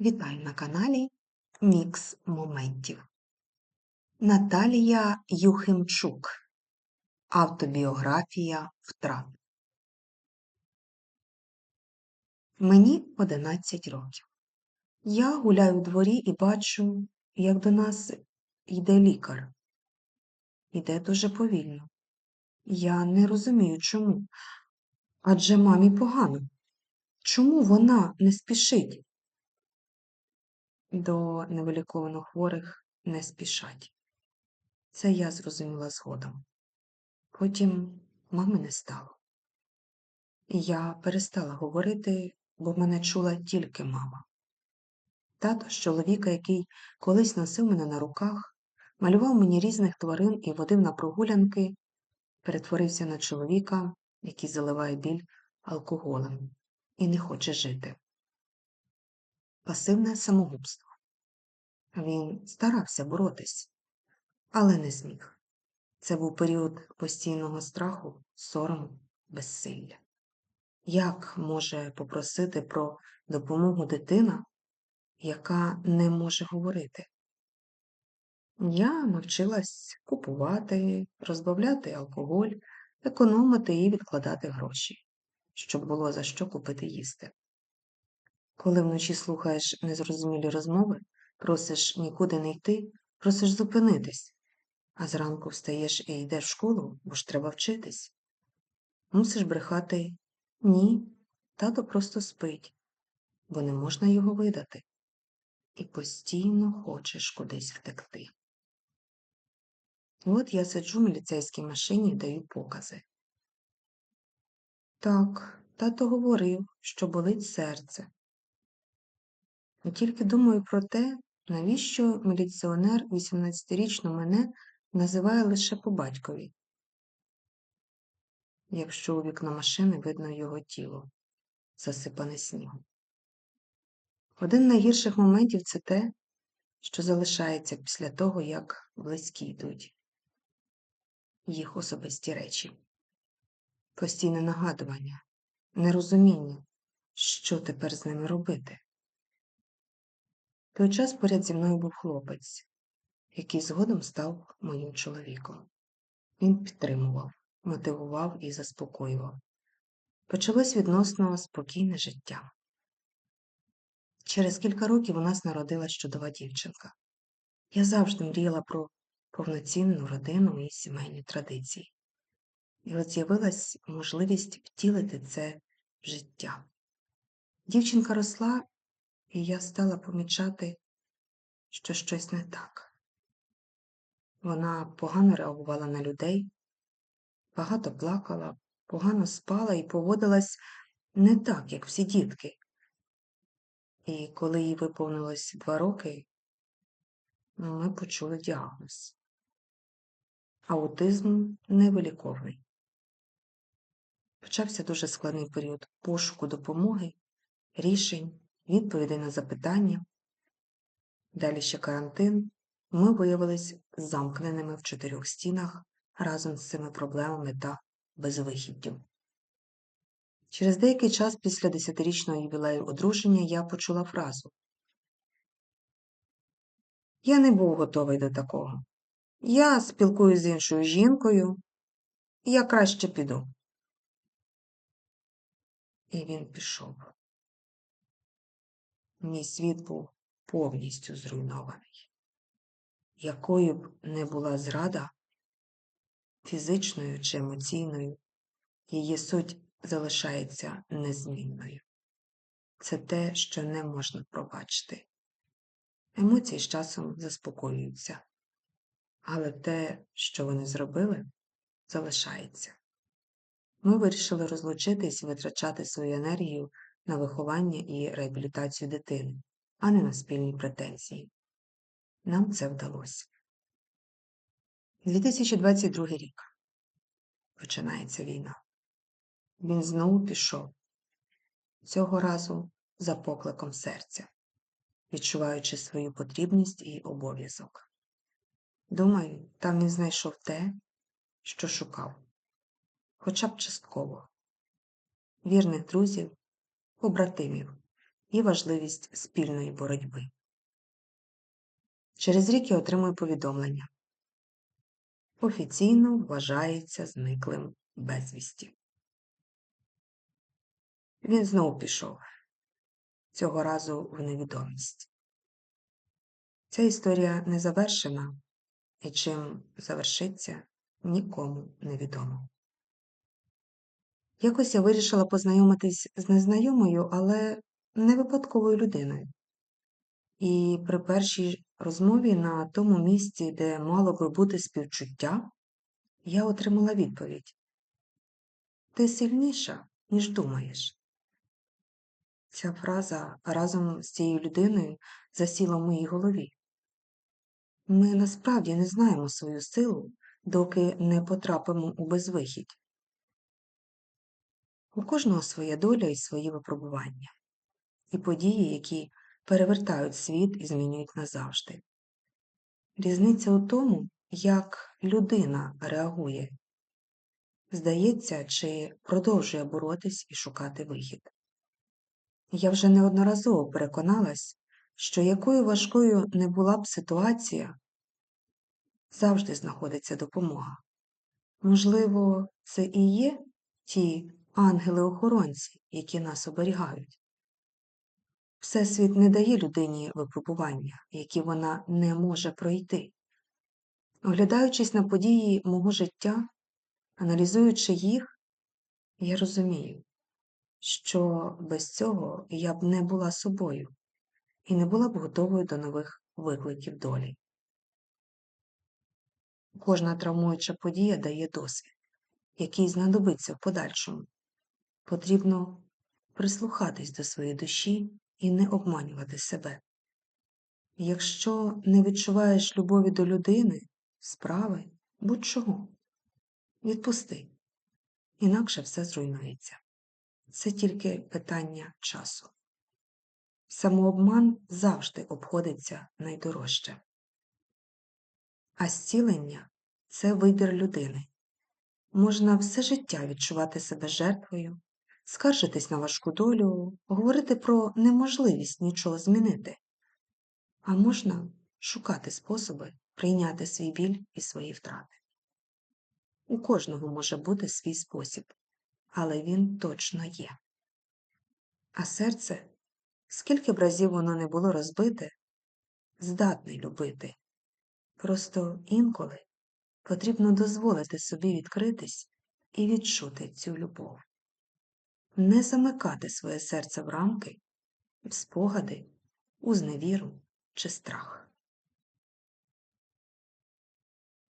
Вітаю на каналі Мікс Моментів. Наталія Юхимчук. Автобіографія втрат. Мені 11 років. Я гуляю у дворі і бачу, як до нас йде лікар. Іде дуже повільно. Я не розумію, чому. Адже мамі погано. Чому вона не спішить? До невиліковано хворих не спішать. Це я зрозуміла згодом. Потім мами не стало. Я перестала говорити, бо мене чула тільки мама. Тато з чоловіка, який колись носив мене на руках, малював мені різних тварин і водив на прогулянки, перетворився на чоловіка, який заливає біль алкоголем і не хоче жити. Пасивне самогубство. Він старався боротись, але не зміг. Це був період постійного страху, сорому, безсилля. Як може попросити про допомогу дитина, яка не може говорити? Я навчилась купувати, розбавляти алкоголь, економити і відкладати гроші, щоб було за що купити їсти. Коли вночі слухаєш незрозумілі розмови, просиш нікуди не йти, просиш зупинитись, а зранку встаєш і йдеш в школу, бо ж треба вчитись. Мусиш брехати ні, тато просто спить, бо не можна його видати. І постійно хочеш кудись втекти. От я сиджу в міліцейській машині і даю покази. Так, тато говорив, що болить серце. Тільки думаю про те, навіщо міліціонер 18-річну мене називає лише по батькові, якщо у вікна машини видно його тіло, засипане снігом. Один з найгірших моментів це те, що залишається після того, як близькі йдуть їх особисті речі, постійне нагадування, нерозуміння, що тепер з ними робити. Той час поряд зі мною був хлопець, який згодом став моїм чоловіком. Він підтримував, мотивував і заспокоював. Почалось відносно спокійне життя. Через кілька років у нас народилась чудова дівчинка. Я завжди мріяла про повноцінну родину і сімейні традиції. І от з'явилась можливість втілити це в життя. Дівчинка росла, і я стала помічати, що щось не так. Вона погано реагувала на людей, багато плакала, погано спала і поводилась не так, як всі дітки. І коли їй виповнилось два роки, ми почули діагноз. Аутизм невиліковний. Почався дуже складний період пошуку допомоги, рішень, відповідей на запитання. Далі ще карантин. Ми виявилися замкненими в чотирьох стінах разом з цими проблемами та безвихіддю. Через деякий час після десятирічного ювілею одруження я почула фразу Я не був готовий до такого. Я спілкуюсь з іншою жінкою, я краще піду. І він пішов. Мій світ був повністю зруйнований. Якою б не була зрада, фізичною чи емоційною, її суть залишається незмінною. Це те, що не можна пробачити. Емоції з часом заспокоюються, але те, що вони зробили, залишається. Ми вирішили розлучитись і витрачати свою енергію на виховання і реабілітацію дитини, а не на спільні претензії. Нам це вдалося. 2022 рік починається війна. Він знову пішов, цього разу за покликом серця, відчуваючи свою потрібність і обов'язок. Думаю, там він знайшов те, що шукав, хоча б частково, вірних друзів, побратимів і важливість спільної боротьби. Через рік я отримую повідомлення. Офіційно вважається зниклим безвісті. Він знову пішов, цього разу в невідомість. Ця історія не завершена, і чим завершиться, нікому не відомо. Якось я вирішила познайомитись з незнайомою, але не випадковою людиною. І при першій розмові на тому місці, де мало би бути співчуття, я отримала відповідь Ти сильніша, ніж думаєш. Ця фраза разом з цією людиною засіла в моїй голові. Ми насправді не знаємо свою силу, доки не потрапимо у безвихідь. У кожного своя доля і свої випробування, і події, які перевертають світ і змінюють назавжди. Різниця у тому, як людина реагує, здається, чи продовжує боротись і шукати вихід. Я вже неодноразово переконалась, що якою важкою не була б ситуація, завжди знаходиться допомога. Можливо, це і є ті ангели-охоронці, які нас оберігають. Всесвіт не дає людині випробування, які вона не може пройти. Оглядаючись на події мого життя, аналізуючи їх, я розумію, що без цього я б не була собою і не була б готовою до нових викликів долі. Кожна травмуюча подія дає досвід, який знадобиться в подальшому. Потрібно прислухатись до своєї душі і не обманювати себе. Якщо не відчуваєш любові до людини, справи, будь-чого, відпусти, інакше все зруйнується. Це тільки питання часу. Самообман завжди обходиться найдорожче. А зцілення це вибір людини. Можна все життя відчувати себе жертвою, скаржитись на важку долю, говорити про неможливість нічого змінити, а можна шукати способи прийняти свій біль і свої втрати. У кожного може бути свій спосіб, але він точно є. А серце, скільки б разів воно не було розбите, здатне любити. Просто інколи потрібно дозволити собі відкритись і відчути цю любов, не замикати своє серце в рамки, в спогади, у зневіру чи страх.